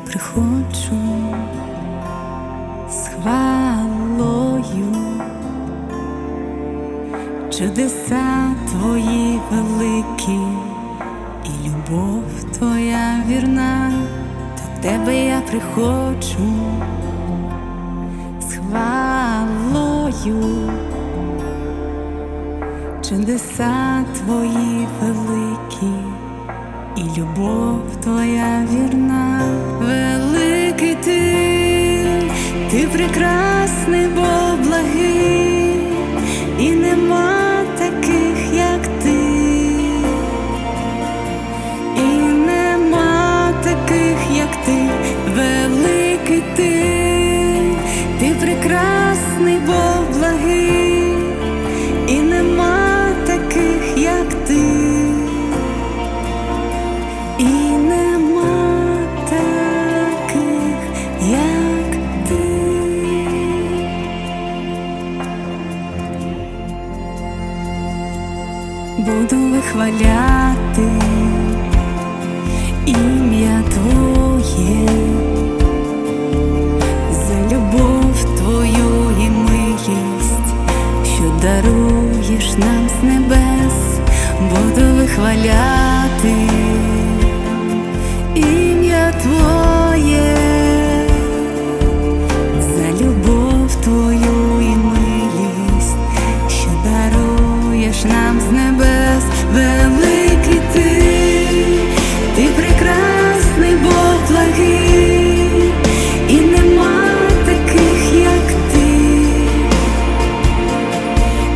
я приходжу з хвалою, чудеса твої великі, і любов твоя вірна, до тебе я приходжу з хвалою, чудеса твої великі і любов твоя вірна, великий ти, ти прекрасний, бо благий, Буду вихваляти ім'я Твоє за любов Твою і милість, що даруєш нам з небес, буду вихваляти ім'я Твоє,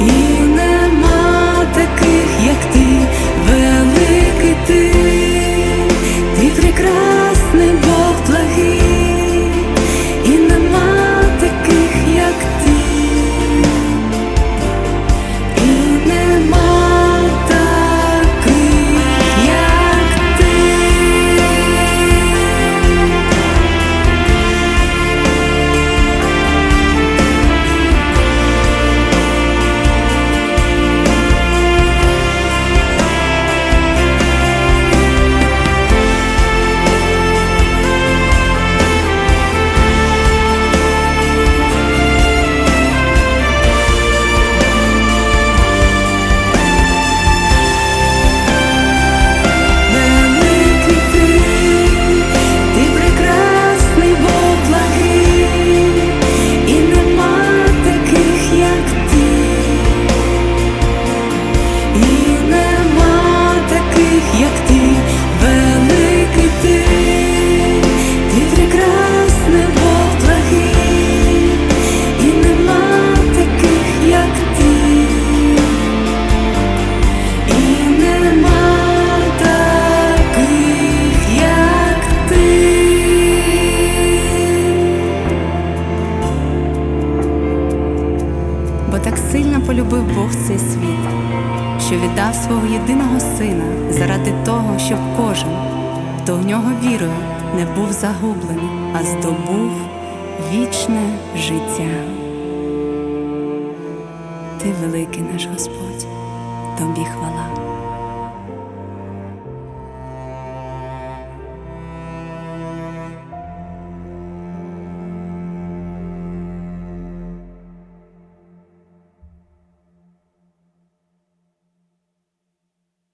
і світ, що віддав свого єдиного сина заради того, щоб кожен, хто в нього вірує, не був загублений, а здобув вічне життя. Ти великий наш Господь, тобі хвала.